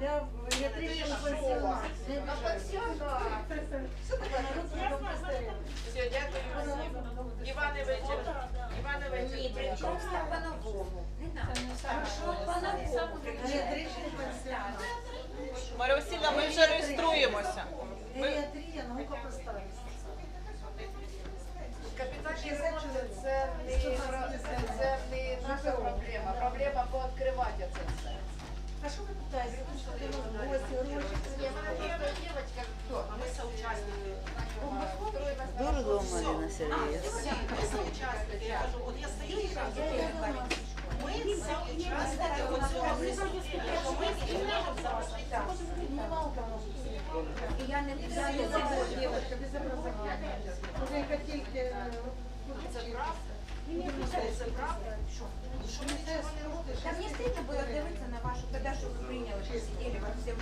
Я я трещину ми вже реєструємося. serious. Я не Та мені стидно було дивитися на вашу, тоді що ви прийняли, що сиділи, вас всім.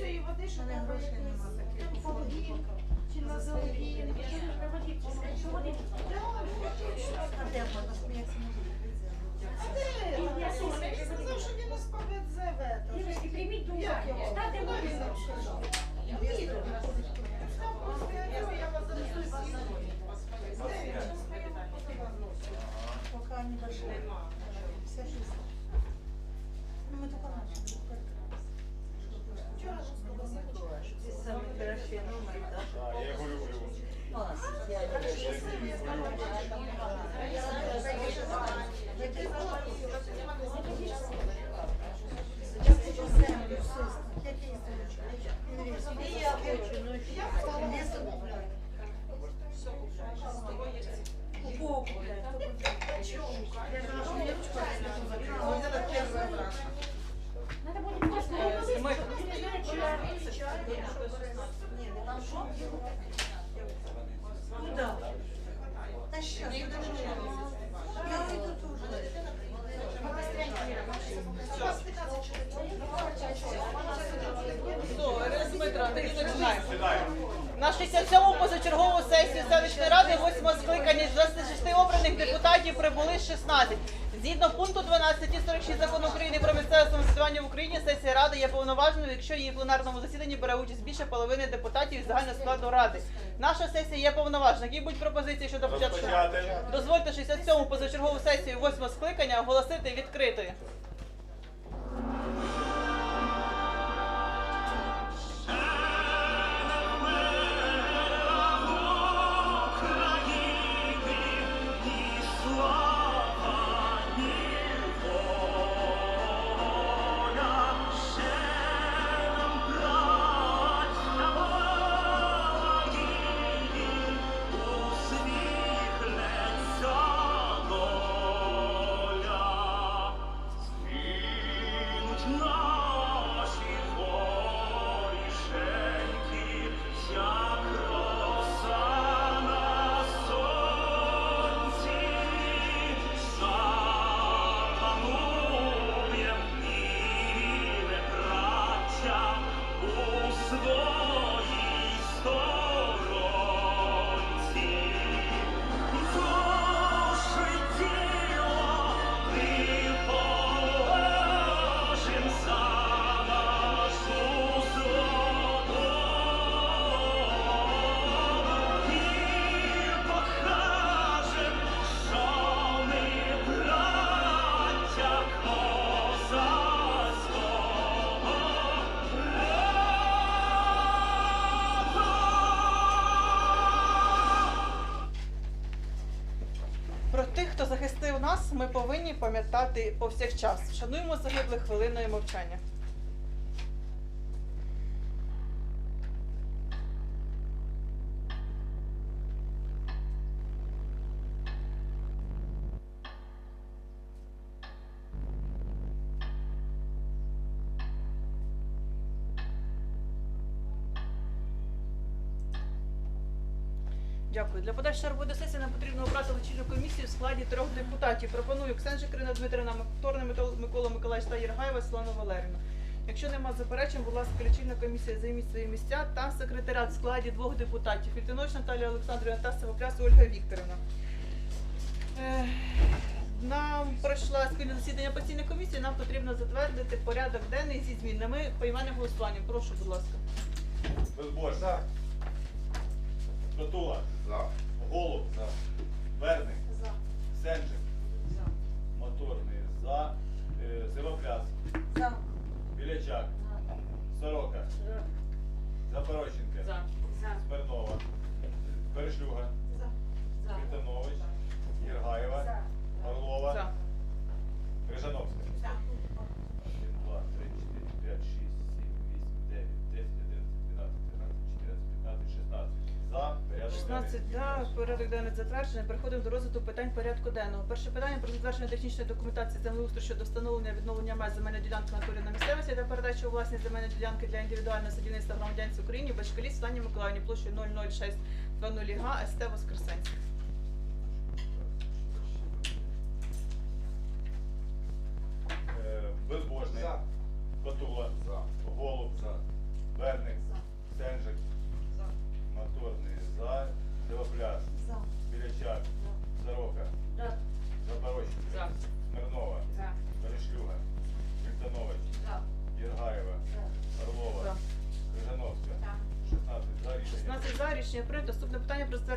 цієї води, що не грошей немає таких. Полгін, чи на залогін. Де вона? А де? Сказав, що він розповідь зеве. Дівчатки, прийміть до уваги. Стати води на розказав. Пока не дошли. Вся жизнь. Ну, мы только начали. Ты самый хороший номер, да? Да, я его люблю. Класс. Я его люблю. Упаковка. Почему? Що? Куди? Та ще, я йду дуже. На 67-му позачергову сесію селищної ради 8 скликання з 26 обраних депутатів прибули 16. Згідно пункту 12 статті 46 закону України про місцеве самоврядування в Україні, сесія ради є повноважною, якщо її в пленарному засіданні бере участь більше половини депутатів із загального складу ради. Наша сесія є повноважна. Які будуть пропозиції щодо початку? Дозвольте 67-му позачергову сесію 8 скликання оголосити відкритою. Ми повинні пам'ятати повсякчас. Шануємо загиблих хвилиною мовчання. Дякую. Для подальшої роботи сесії нам потрібно обрати лічильну комісію в складі трьох депутатів. Пропоную Ксенжи Крина Дмитрина, Моторний Микола Миколаївич та Єргаєва Світлану Валерівну. Якщо нема заперечень, будь ласка, лічильна комісія займіть свої місця та секретаріат в складі двох депутатів. Фільтиноч Наталія Олександрівна та Савопляс Ольга Вікторівна. Е, Нам пройшла спільне засідання постійної комісії, нам потрібно затвердити порядок денний зі змінами поіменним голосуванням. Прошу, будь ласка. Безбожний. Котула. Голуб. Верник. Сенджик. Моторний. За. Е, Сивопляс. Білячак. Сорока. Запорощенка. Смирнова. Перешлюга. Світанович. Єргаєва. Орлова. За. Да, порядок денний затверджений. Переходимо до розгляду питань порядку денного. Перше питання про затвердження технічної документації землеустрою щодо встановлення відновлення меж земельної ділянки на натурі на місцевості та передачі у власність земельної ділянки для індивідуального садівництва громадянців України Бачкалі Світлані Миколаївні площею 006 20 га СТ Воскресенськ.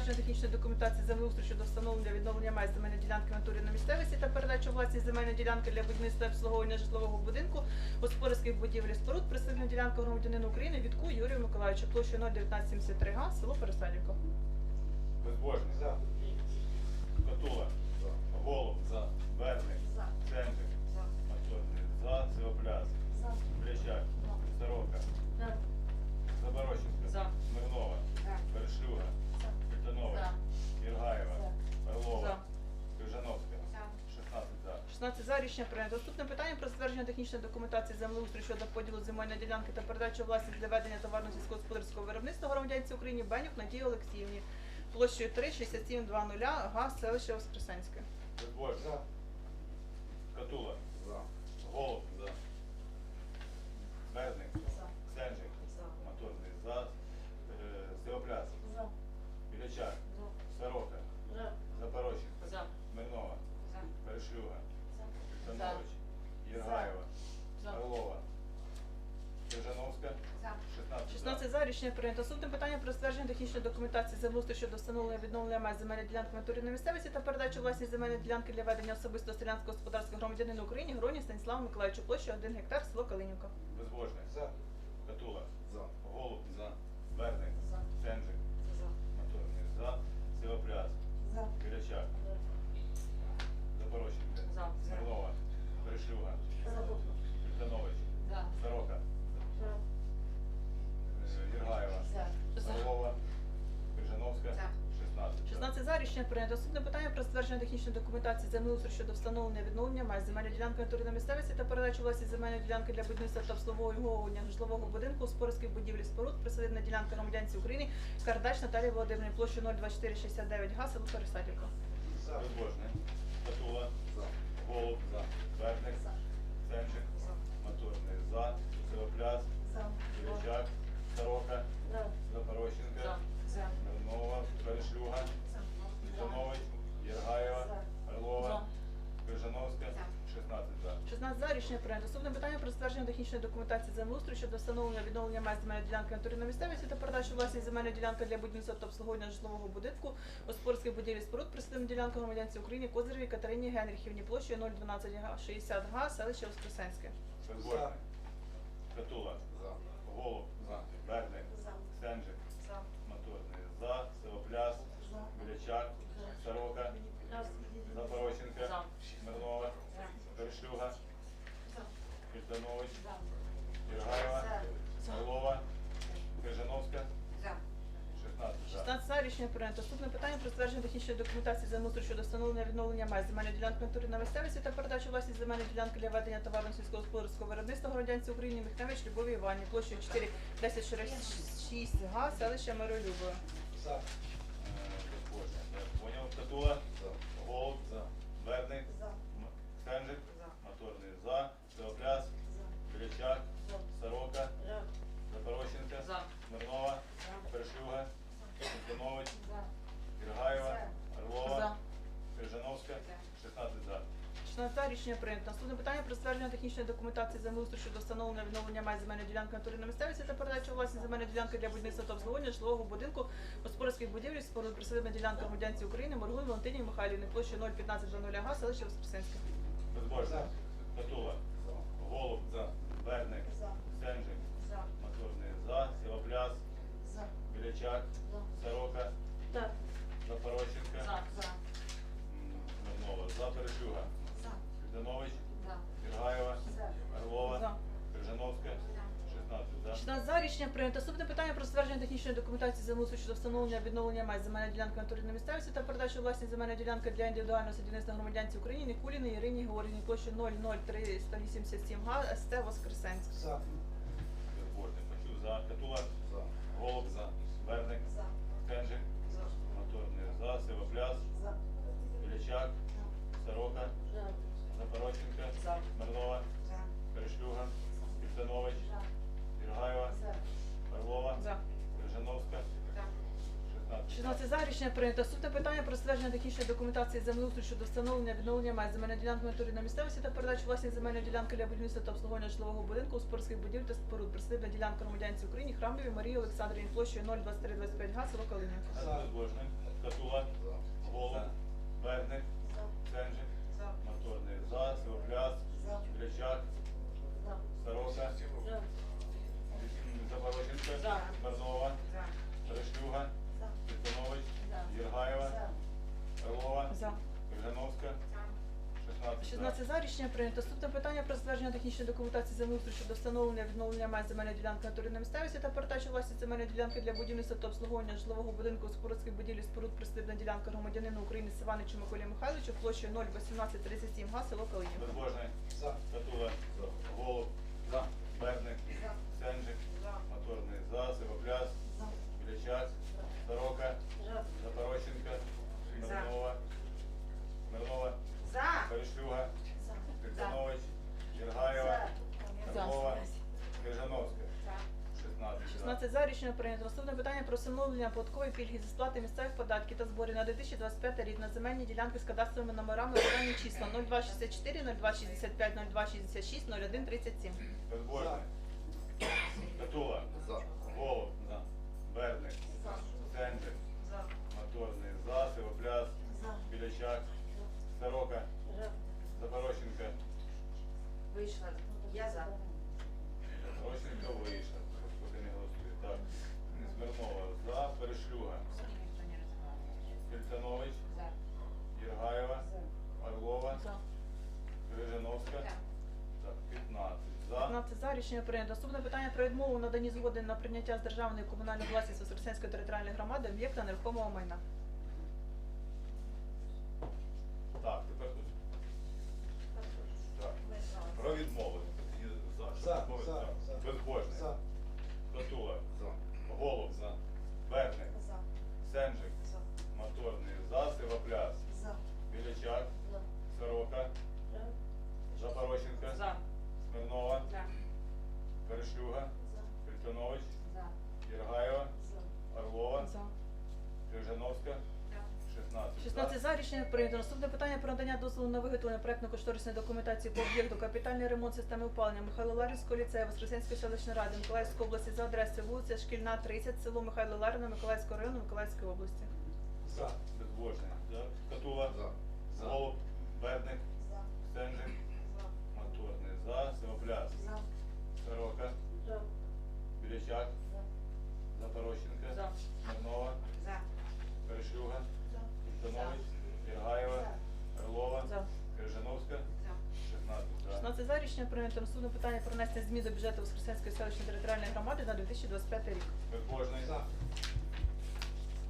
Затвердження технічної документації землеустрою щодо встановлення відновлення меж земельної ділянки в натурі на місцевості та передачу у власність земельної ділянки для будівництва і обслуговування житлового будинку, господарських будівель і споруд, присадибна ділянка громадянина України Вітку Юрію Миколаївичу, площею 01973 га, село Пересадівка. Безбожний. Котула. Голуб. Верник. Сенжик. Моторний. За. Сивопляс. Білячак. Сорока. Заборощенка. Смирнова. Перешлюга. Вільтанович. Єргаєва. Орлова. За. 16 за. 16 за рішення прийнято. Наступне питання про затвердження технічної документації землеустрою щодо поділу земельної ділянки та передачу власність для ведення товарно сільськогосподарського виробництва громадянці України Бенюк Надії Олексіївні площею 36720 га, селище Воскресенське. Безбожний. Котула. Голуб. Верник. Сенжик. За рішення прийнято. Наступне питання про ствердження технічної документації землеустрою щодо встановлення відновлення меж земельної ділянки в на місцевості та передачу власні земельної ділянки для ведення особистого селянського господарського громадянина України Гроні Станіславу Миколаївичу площу 1 гектар село Калинівка. Безбожний. За. Катула. За. Голуб. Рішення прийнято. Наступне питання про ствердження технічної документації землеустрою щодо встановлення відновлення меж земельної ділянки натури на місцевості та передачу власні земельної ділянки для будівництва та обслуговування житлового будинку, спорських будівлі споруд, присадибна ділянка громадянці України, Кардач Наталії Володимирівні площі 02469 га, село Пересадівка. За. Безбожний. Катула. За. Голуб. Верник. Сенджик. Моторний. За. Сивопляс. Кирячак. Сорока. Запорожченка. Мирнова. Перешлюга. 16 за рішення прийнято. Наступне питання про ствердження технічної документації землеустрою щодо встановлення відновлення меж земельної ділянки на місцевості та передачу власні земельної ділянки для будівництва та обслуговування житлового будинку, господарських будівлі споруд, присадибна ділянка громадянці України Козиревій Катерині Генрихівні площею 012 га 60 га, селище Воскресенське. Безбожний. Катула. За. Голуб. За. Верник. Сенджик. Моторний. За. Сивопляс. Білячак. Сорока. Запорожченка. Смирнова. Перешлюга. Віктанович. Єргаєва. Орлова. Крижановська. 16 за. 16 за рішення прийнято. Наступне питання про ствердження технічної документації землеустрою щодо встановлення відновлення меж земельної ділянки натури на місцевості та передачу власні земельної ділянки для ведення товарно сільськогосподарського виробництва громадянці України Михневич Любові Іванівні площею 4 10 6 га, селище Миролюбове. За. Е, Безбожний. Я поняв. За. Голуб. За. 16 рішення прийнято. Наступне питання про ствердження технічної документації землеустрою щодо встановлення відновлення меж земельної ділянки натури на місцевості та передачу власні земельної ділянки для будівництва та обслуговування житлового будинку, господарських будівель, споруд присадибна ділянка громадянці України Моргун Валентині Михайлівни площею 015 до 0 га, селище Воскресенське. Безбожний. За. Катула. За. Голуб. За. Верник. Сенджик. Моторний. За. Сівопляс. Білячак. Сорока. Запорожченка. М, Смирнова. За. Перешлюга. Віктанович. Іргаєва. Орлова. За. Крижановська. 16 за. 16 за рішення прийнято. Наступне питання про ствердження технічної документації землеустрою щодо встановлення відновлення меж земельної ділянки натури на місцевості та передачу власні земельної ділянки для індивідуального садівництва громадянці України Нікуліни Ірині Георгіївні площею 00387 га, СТ Воскресенськ. За. Почув. За. Катула. За. Голуб. За. Верник. Кенжик. Моторний. За. Сивопляс. Білячак. Сорока. Запорожченка. Смирнова. Перешлюга. Віктанович. Іргаєва. Орлова. Крижановська. 16. 16 за рішення прийнято. Наступне питання про ствердження технічної документації землеустрою щодо встановлення відновлення меж земельної ділянки на місцевості та передачу власні земельної ділянки для будівництва та обслуговування житлового будинку, спортських будівель та споруд. Присадибна ділянка громадянці України Храмові Марії Олександрівні площею 02325 га, село Калинівка. За. Безбожний. Катула. За. Голуб. Сенжик. Моторний. За. Сивопляс. Білячак. Сорока. Запорожченка. Смирнова. Перешлюга. Віктанович. Єргаєва. Орлова. За. Крижановська. 16 за. 16 за рішення прийнято. Наступне питання про ствердження технічної документації землеустрою щодо встановлення відновлення меж земельної ділянки на місцевості та передачу власні земельної ділянки для будівництва та обслуговування житлового будинку спорудських будівлі споруд присадибна ділянка громадянина України Сиваничу Миколі Михайловичу площею 01837 га, село Калинівка. Безбожний. За. Катула. Голуб. За. Берник. Сенжик. Моторний. За. Сивопляс. Білячак. Сорока. Це за рішення прийнято. Наступне питання про встановлення податкової пільги за сплати місцевих податків та зборів на 2025 рік на земельні ділянки з кадастровими номерами дані числа 0264, 0265, 0266, 0137. Безбожний. Катула. За. Берник. За. Моторний. За. Сивопляс. Білячак. Сорока. Запорощенка. Вийшла. Я за. За рішення прийнято. Наступне питання про відмову надані згоди на прийняття з державної комунальної власності Воскресенської територіальної громади об'єкта нерухомого майна. Рішення прийнято. Наступне питання про надання дозволу на виготовлення проектно-кошторисної документації по об'єкту капітальний ремонт системи опалення Михайло Ларівського ліцею Воскресенської селищної ради Миколаївської області за адресою вулиця Шкільна, 30, село Михайло Ларина, Миколаївського району, Миколаївської області. За. Безбожний. За. Катула. За. За. Голуб. Берник. За. Сенжик. За. Моторний. За. Сивопляс. За. Сорока. За. Білячак. За. Запорощенка. За. Смирнова. За. Перешлюга. За. Фільтонович. Єргаєва. Орлова. За. Крижановська. За. 16 за. 16 за рішення прийнято. Наступне питання про внесення змін до бюджету Воскресенської селищної територіальної громади на 2025 рік. Безбожний. За.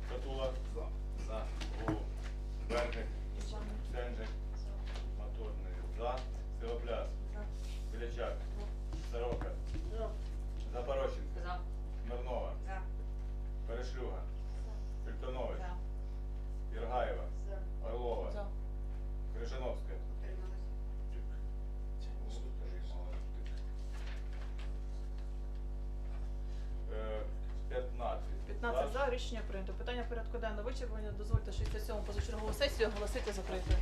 Катула. За. За. Голуб. Берник. Сенжик. Моторний. За. Сивопляс. Білячак. Сорока. Запорощенка. Рішення прийнято. Питання порядку денного вичерпання. Дозвольте 67 позачергову сесію оголосити закритою.